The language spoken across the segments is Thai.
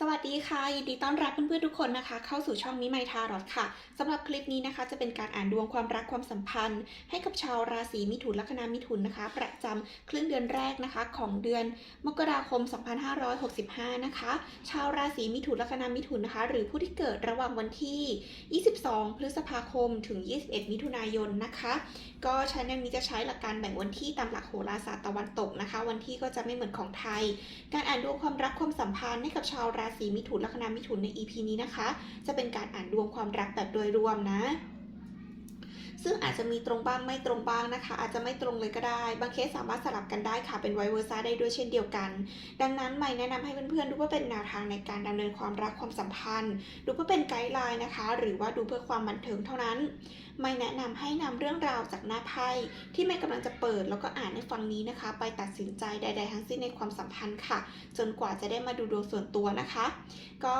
สวัสดีค่ะ ยินดีต้อนรับเพื่อนๆทุกคนนะคะ เข้าสู่ช่องมิไมทารอดค่ะสำหรับคลิปนี้นะคะ จะเป็นการอ่านดวงความรักความสัมพันธ์ ให้กับชาวราศีมิถุนลัคนามิถุนนะคะ ประจำครึ่งเดือนแรกนะคะ ของเดือนมกราคม 2565 นะคะ ชาวราศีมิถุนลัคนามิถุนนะคะ หรือผู้ที่เกิดระหว่างวันที่ 22 พฤษภาคมถึง 21 มิถุนายนนะคะ ก็ชแนลนี้จะใช้หลักการแบ่งวันที่ตามหลักโหราศาสตร์ตะวันตกนะคะ วันที่ก็จะไม่เหมือนของไทย การอ่านดวงความรักความสัมพันธ์ให้กับชาวราศีมิถุนลัคนามิถุนใน EP นี้นะคะ จะเป็นการอ่านดวงความรักแบบโดยรวมนะ ซึ่งอาจจะมีตรงบ้างไม่ตรงบ้างนะคะ อาจจะไม่ตรงเลยก็ได้ บางเคสสามารถสลับกันได้ค่ะเป็นไวเวอร์ซ่าได้ด้วยเช่นเดียวกัน ดังนั้นใหม่แนะนำให้เพื่อนๆดูเพื่อเป็นแนวทางในการดำเนินความรักความสัมพันธ์ ดูเพื่อเป็นไกด์ไลน์นะคะ หรือว่าดูเพื่อความบันเทิงเท่านั้นไม่แนะนำให้นำเรื่องราวจากหน้าไพ่ที่ไม่กำลังจะเปิดแล้วก็อ่านในฟังนี้นะคะ ไปตัดสินใจใด ๆ ทั้งสิ้นในความสัมพันธ์ค่ะ จนกว่าจะได้มาดูดวงส่วนตัวนะคะ ก็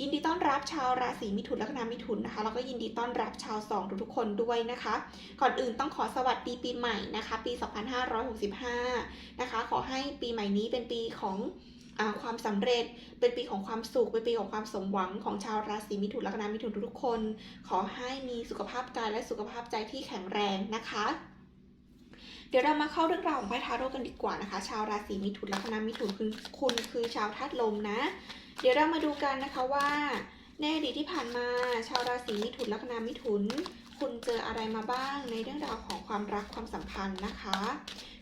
ยินดีต้อนรับชาวราศีมิถุนลัคนามิถุนนะคะแล้วก็ยินดีต้อนรับชาวสองทุกๆคนด้วยนะคะ ก่อนอื่นต้องขอสวัสดีปีใหม่นะคะ ปี 2565 นะคะ ขอให้ปีใหม่นี้เป็นปีของอความสำเร็จเป็นปีของความสุขเป็นปีของความสมหวังของชาวราศีมิถุนลัคนามิถุนทุกๆคน ขอให้มีสุขภาพกายและสุขภาพใจที่แข็งแรงนะคะ เดี๋ยวเรามาเข้าเรื่องราวของไพ่ทาโร่กันดีกว่านะคะ ชาวราศีมิถุนลัคนามิถุนคือคุณคือชาวธาตุลมนะ เดี๋ยวเรามาดูกันนะคะว่า ในอดีตที่ผ่านมา ชาวราศีมิถุนลัคนามิถุน คุณเจออะไรมาบ้างในเรื่องราวของความรักความสัมพันธ์นะคะ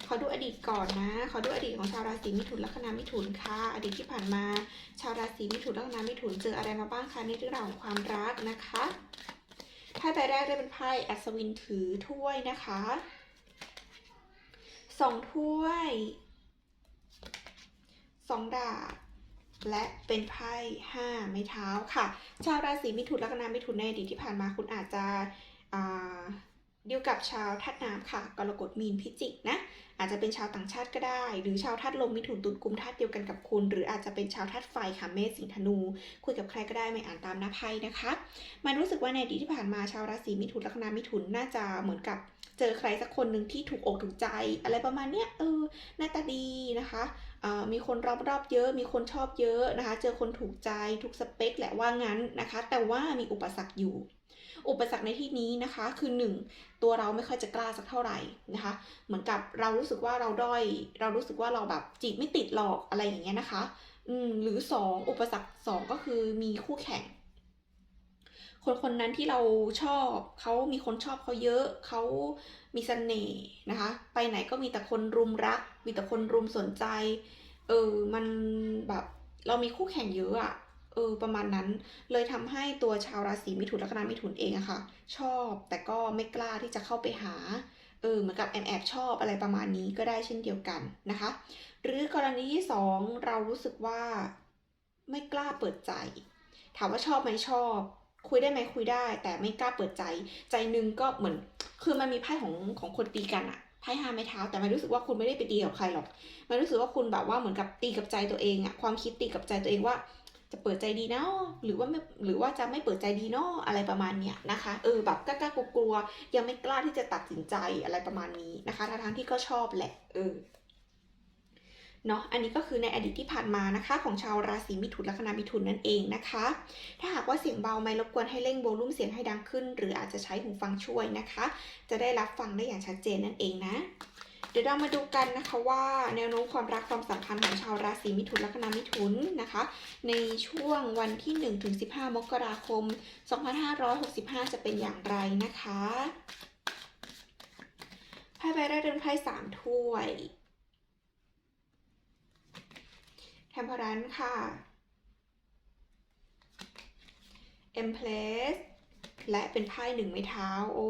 ขอดูอดีตก่อนนะขอดูอดีตของชาวราศีมิถุนลัคนามิถุนค่ะ อดีตที่ผ่านมา ชาวราศีมิถุนลัคนามิถุนเจออะไรมาบ้างคะในเรื่องราวของความรักนะคะไพ่ใบแรกได้เป็นไพ่อัศวินถือถ้วยนะคะ สองถ้วยสองดาบและเป็นไพ่ห้าไม้เท้าค่ะ ชาวราศีมิถุนลัคนามิถุนในอดีตที่ผ่านมาคุณอาจจะอ่าดีลกับชาวธาตุน้ำค่ะกรกฎมีนพิจิกนะอาจจะเป็นชาวต่างชาติก็ได้ หรือชาวธาตุลมมิถุนตุลกุมธาตุเดียวกันกับคุณ หรืออาจจะเป็นชาวธาตุไฟค่ะเมษสิงห์ธนู คุยกับใครก็ได้ไม่อ่านตามหน้าไพ่นะคะ มันรู้สึกว่าในอดีตที่ผ่านมาชาวราศีมิถุนลัคนามิถุนน่าจะเหมือนกับ เจอใครสักคนหนึ่งที่ถูกอกถูกใจ อะไรประมาณเนี้ยเออหน้าตาดีนะคะมีคนรอบๆเยอะ มีคนชอบเยอะนะคะ เจอคนถูกใจถูกสเปคแหละว่างั้นนะคะ แต่ว่ามีอุปสรรคอยู่ อุปสรรคในที่นี้นะคะ คือหนึ่งตัวเราไม่ค่อยจะกล้าสักเท่าไหร่นะคะ เหมือนกับเรารู้สึกว่าเราด้อย เรารู้สึกว่าเราแบบจีบไม่ติดหรอกอะไรอย่างเงี้ยนะคะ อืมหรือสองอุปสรรคสองก็คือมีคู่แข่ง คนคนนั้นที่เราชอบเขามีคนชอบเขาเยอะเขามีเสน่ห์นะคะ ไปไหนก็มีแต่คนรุมรัก มีแต่คนรุมสนใจ เออมันแบบเรามีคู่แข่งเยอะอะเออประมาณนั้นเลยทำให้ตัวชาวราศีมิถุนลัคนามิถุนเองอะค่ะ ชอบแต่ก็ไม่กล้าที่จะเข้าไปหาเออเหมือนกับแอบแอบชอบอะไรประมาณนี้ก็ได้เช่นเดียวกันนะคะ หรือกรณีที่สองเรารู้สึกว่าไม่กล้าเปิดใจ ถามว่าชอบไหมชอบ คุยได้ไหมคุยได้ แต่ไม่กล้าเปิดใจ ใจนึงก็เหมือน คือมันมีไพ่ของของคนตีกันอะไพ่ห้าไม้เท้าแต่มันรู้สึกว่าคุณไม่ได้ไปตีกับใครหรอก มันรู้สึกว่าคุณแบบว่าเหมือนกับตีกับใจตัวเองอะความคิดตีกับใจตัวเองว่า จะเปิดใจดีเนาะหรือว่าไม่หรือว่าจะไม่เปิดใจดีเนาะอะไรประมาณเนี้ยนะคะ เออแบบกล้ากลัวๆยังไม่กล้าที่จะตัดสินใจอะไรประมาณนี้นะคะทั้งที่ก็ชอบแหละ เออ เนาะ อันนี้ก็คือในอดีตที่ผ่านมานะคะ ของชาวราศีมิถุนลัคนามิถุนนั่นเองนะคะ ถ้าหากว่าเสียงเบาไม่รบกวนให้เร่งโวลูมเสียงให้ดังขึ้น หรืออาจจะใช้หูฟังช่วยนะคะ จะได้รับฟังได้อย่างชัดเจนนั่นเองนะ เดี๋ยวเรามาดูกันนะคะว่าแนวโน้มความรักความสัมพันธ์ของชาวราศีมิถุนลัคนามิถุนนะคะ ในช่วงวันที่1ถึง15 มกราคม 2565 จะเป็นอย่างไรนะคะไพ่ใบแรกเป็นไพ่สามถ้วย แทมเพอรันค่ะ e m p r e s s และเป็นไพ่หนึ่งไม้เท้า โอ้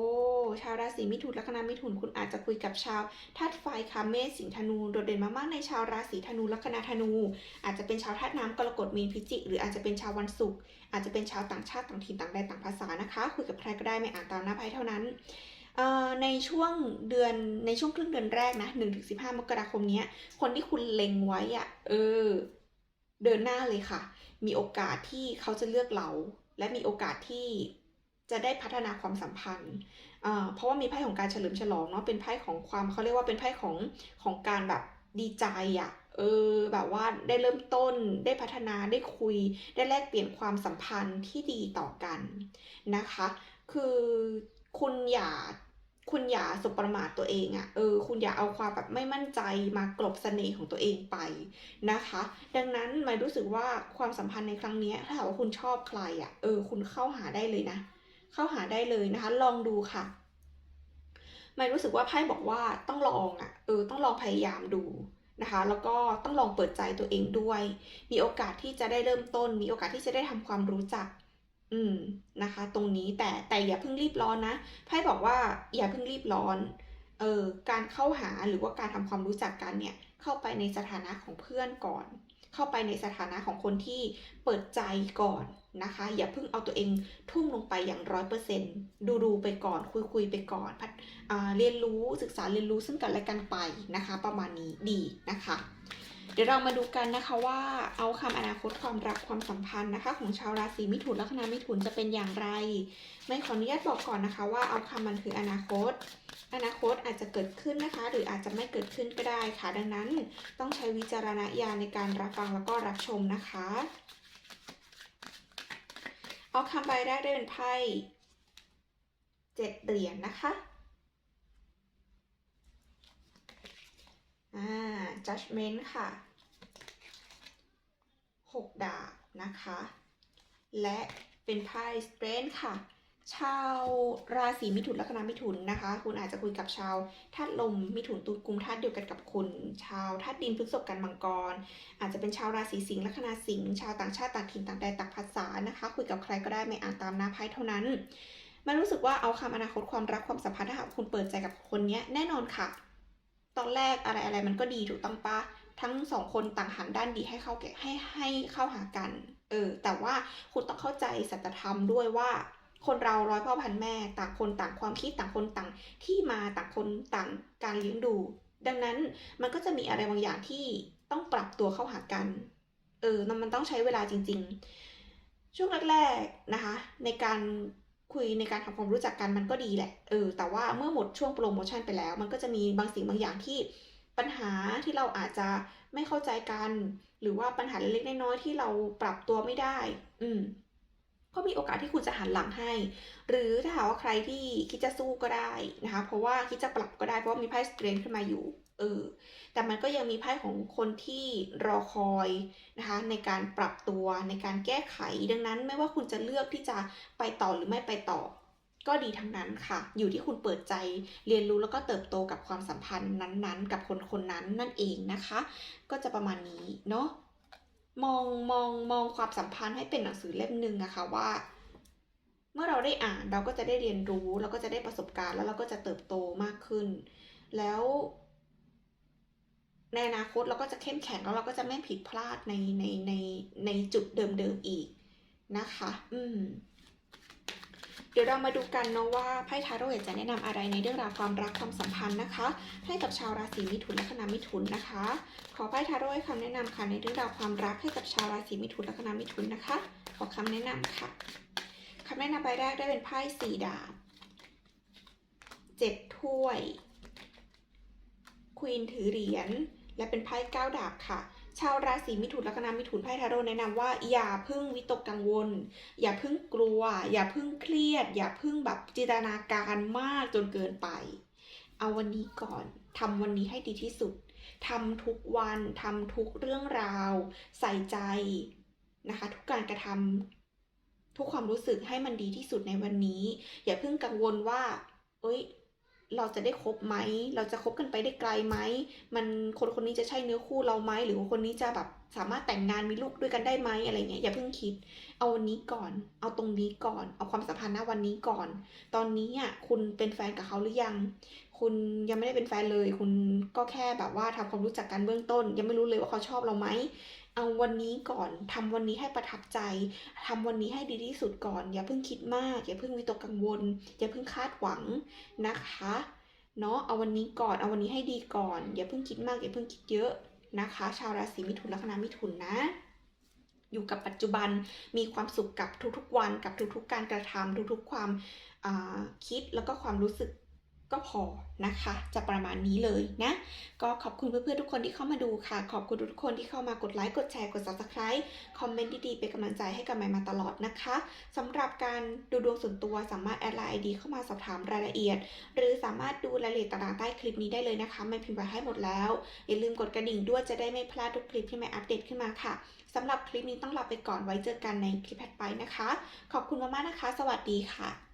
ชาวราศีมิถุนลัคนามิถุนคุณอาจจะคุยกับชาวธาตุไฟคาเมษสิงธนู โดดเด่นมากๆในชาวราศีธนูลัคนาธนู อาจจะเป็นชาวธาตุน้ำกรกฎมีนพิจิก หรืออาจจะเป็นชาววันศุกร์อาจจะเป็นชาวต่างชาติต่างถิ่นต่างแดนต่างภาษานะคะ คุยกับใครก็ได้ไม่อ่านตามหน้าไพ่เท่านั้นในช่วงเดือนในช่วงครึ่งเดือนแรกนะ1ถึง15 มกราคมนี้คนที่คุณเล็งไว้อะเออ เดินหน้าเลยค่ะ มีโอกาสที่เขาจะเลือกเรา และมีโอกาสที่จะได้พัฒนาความสัมพันธ์ เพราะว่ามีไพ่ของการเฉลิมฉลองเนาะ เป็นไพ่ของความเขาเรียกว่าเป็นไพ่ของของการแบบดีใจอะเออ แบบว่าได้เริ่มต้น ได้พัฒนา ได้คุย ได้แลกเปลี่ยนความสัมพันธ์ที่ดีต่อกันนะคะ คือคุณอย่า คุณอย่าสบประมาทตัวเองอะ่ะ เออ คุณอย่าเอาความแบบไม่มั่นใจมากลบเสน่ห์ของตัวเองไปนะคะ ดังนั้นหมายรู้สึกว่าความสัมพันธ์ในครั้งนี้ถ้าหากว่าคุณชอบใครอะ่ะ เออ คุณเข้าหาได้เลยนะ เข้าหาได้เลยนะคะ ลองดูค่ะหมายรู้สึกว่าไพ่บอกว่าต้องลองอะ่ะ เออ ต้องลองพยายามดูนะคะ แล้วก็ต้องลองเปิดใจตัวเองด้วย มีโอกาสที่จะได้เริ่มต้น มีโอกาสที่จะได้ทำความรู้จัก อืมนะคะ ตรงนี้แต่แต่อย่าเพิ่งรีบร้อนนะไพ่บอกว่าอย่าเพิ่งรีบร้อนเออการเข้าหาหรือว่าการทำความรู้จักกันเนี่ยเข้าไปในสถานะของเพื่อนก่อน เข้าไปในสถานะของคนที่เปิดใจก่อนนะคะ อย่าเพิ่งเอาตัวเองทุ่มลงไปอย่างร้อยเปอร์เซ็นต์ดูดูไปก่อนคุยคุยไปก่อนพัฒอ่าเรียนรู้ศึกษาเรียนรู้ซึ่งกันและกันไปนะคะ ประมาณนี้ดีนะคะ เดี๋ยวเรามาดูกันนะคะว่าเอาคำอนาคตความรักความสัมพันธ์นะคะ ของชาวราศีมิถุนลัคนามิถุนจะเป็นอย่างไร ไม่ขออนุญาตบอกก่อนนะคะว่าเอาคำมันคืออนาคต อนาคตอาจจะเกิดขึ้นนะคะ หรืออาจจะไม่เกิดขึ้นก็ได้ค่ะ ดังนั้น ต้องใช้วิจารณญาณในการรับฟังแล้วก็รับชมนะคะ เอาคำใบแรกได้เป็นไพ่เจ็ดเหรียญนะคะ อ่า judgment ค่ะหกดาบนะคะ และเป็นไพ่ strength ค่ะ ชาวราศีมิถุนลัคนามิถุนนะคะ คุณอาจจะคุยกับชาวธาตุลมมิถุนตุลกุมธาตุเดียวกันกับคุณ ชาวธาตุดินพฤษภกันมังกร อาจจะเป็นชาวราศีสิงห์ลัคนาสิงห์ชาวต่างชาติต่างถิ่นต่างแดนต่างภาษานะคะ คุยกับใครก็ได้ไม่อ่านตามหน้าไพ่เท่านั้นมันรู้สึกว่าเอาคำอนาคตความรักความสัมพันธ์ถ้าหากคุณเปิดใจกับคนนี้แน่นอนค่ะ ตอนแรกอะไรอะไรมันก็ดีถูกต้องปะทั้งสองคนต่างหันด้านดีให้เข้าแก่ให้ให้เข้าหากันเออแต่ว่าคุณต้องเข้าใจสัจธรรมด้วยว่าคนเราร้อยพ่อพันแม่ ต่างคนต่างความคิดต่างคนต่างที่มาต่างคนต่างการเลี้ยงดู ดังนั้นมันก็จะมีอะไรบางอย่างที่ต้องปรับตัวเข้าหากัน เออมันต้องใช้เวลาจริง ๆ ช่วงแรกๆนะคะ ในการ คุยในการทำความรู้จักกันมันก็ดีแหละ เออ แต่ว่าเมื่อหมดช่วงโปรโมชั่นไปแล้ว มันก็จะมีบางสิ่งบางอย่างที่ปัญหาที่เราอาจจะไม่เข้าใจกัน หรือว่าปัญหาเล็กๆน้อยๆที่เราปรับตัวไม่ได้ อืมก็มีโอกาสที่คุณจะหันหลังให้ หรือถ้าหากว่าใครที่คิดจะสู้ก็ได้นะคะ เพราะว่าคิดจะปรับก็ได้เพราะว่ามีไพ่สเตรนขึ้นมาอยู่ เออแต่มันก็ยังมีไพ่ของคนที่รอคอยนะคะในการปรับตัวในการแก้ไขดังนั้นไม่ว่าคุณจะเลือกที่จะไปต่อหรือไม่ไปต่อ ก็ดีทั้งนั้นค่ะ อยู่ที่คุณเปิดใจเรียนรู้แล้วก็เติบโตกับความสัมพันธ์นั้นๆ กับคนคนนั้นนั่นเองนะคะ ก็จะประมาณนี้เนาะมองมองมองความสัมพันธ์ให้เป็นหนังสือเล่มหนึ่งนะคะว่าเมื่อเราได้อ่านเราก็จะได้เรียนรู้เราก็จะได้ประสบการณ์แล้วเราก็จะเติบโตมากขึ้น แล้ว ในอนาคตเราก็จะเข้มแข็งแล้วเราก็จะไม่ผิดพลาดในในในในจุดเดิมๆอีกนะคะ อืม เดี๋ยวเรามาดูกันเนาะว่าไพ่ทาโร่จะแนะนำอะไรในเรื่องราวความรักความสัมพันธ์นะคะ ให้กับชาวราศีมิถุนและคณะมิถุนนะคะ ขอไพ่ทาโร่ให้คำแนะนำค่ะในเรื่องราวความรักให้กับชาวราศีมิถุนและคณะมิถุนนะคะ ขอคำแนะนำค่ะคำแนะนำใบแรกได้เป็นไพ่สี่ดาบเจ็ดถ้วยควีนถือเหรียญ และเป็นไพ่ก้าดาบค่ะ ชาวราศีมิถุนและคณะมิถุนไพ่ทาโร่แนะนำว่า อย่าพึ่งวิตกกังวล อย่าพึ่งกลัว อย่าพึ่งเครียด อย่าพึ่งแบบจินตนาการมากจนเกินไป เอาวันนี้ก่อนทำวันนี้ให้ดีที่สุดทำทุกวันทำทุกเรื่องราว ใส่ใจนะคะ ทุกการกระทำทุกความรู้สึกให้มันดีที่สุดในวันนี้ อย่าเพิ่งกังวลว่า เอ้ย เราจะได้คบไหม เราจะคบกันไปได้ไกลไหม มันคนคนนี้จะใช่เนื้อคู่เราไหม หรือคนนี้จะแบบสามารถแต่งงานมีลูกด้วยกันได้ไหมอะไรเงี้ยอย่าเพิ่งคิด เอาวันนี้ก่อน เอาตรงนี้ก่อน เอาความสัมพันธ์ณวันนี้ก่อน ตอนนี้อะคุณเป็นแฟนกับเขาหรือยัง คุณยังไม่ได้เป็นแฟนเลย คุณก็แค่แบบว่าทำความรู้จักกันเบื้องต้น ยังไม่รู้เลยว่าเขาชอบเราไหม เอาวันนี้ก่อนทำวันนี้ให้ประทับใจทำวันนี้ให้ดีที่สุดก่อน อย่าเพิ่งคิดมาก อย่าเพิ่งวิตกกังวล อย่าเพิ่งคาดหวังนะคะเนาะเอาวันนี้ก่อนเอาวันนี้ให้ดีก่อน อย่าเพิ่งคิดมากอย่าเพิ่งคิดเยอะนะคะ ชาวราศีมิถุนลัคนามิถุนนะ อยู่กับปัจจุบันมีความสุขกับทุกๆวันกับทุกๆ การกระทำทุกๆความคิดแล้วก็ความรู้สึก ก็พอนะคะ จะประมาณนี้เลยนะ ก็ขอบคุณเพื่อนๆทุกคนที่เข้ามาดูค่ะ ขอบคุณทุกคนที่เข้ามากดไลค์กดแชร์กด subscribe คอมเมนต์ดีๆเป็นกำลังใจให้กับใหม่มาตลอดนะคะสำหรับการดูดวงส่วนตัวสามารถแอดไลน์ ID เข้ามาสอบถามรายละเอียด หรือสามารถดูรายละเอียดต่างๆใต้คลิปนี้ได้เลยนะคะไม่พิมพ์ไว้ให้หมดแล้วอย่าลืมกดกระดิ่งด้วยจะได้ไม่พลาดทุกคลิปที่ใหม่อัปเดตขึ้นมาค่ะสำหรับคลิปนี้ต้องลาไปก่อนไว้เจอกันในคลิปถัดไปนะคะ ขอบคุณมากๆนะคะ สวัสดีค่ะ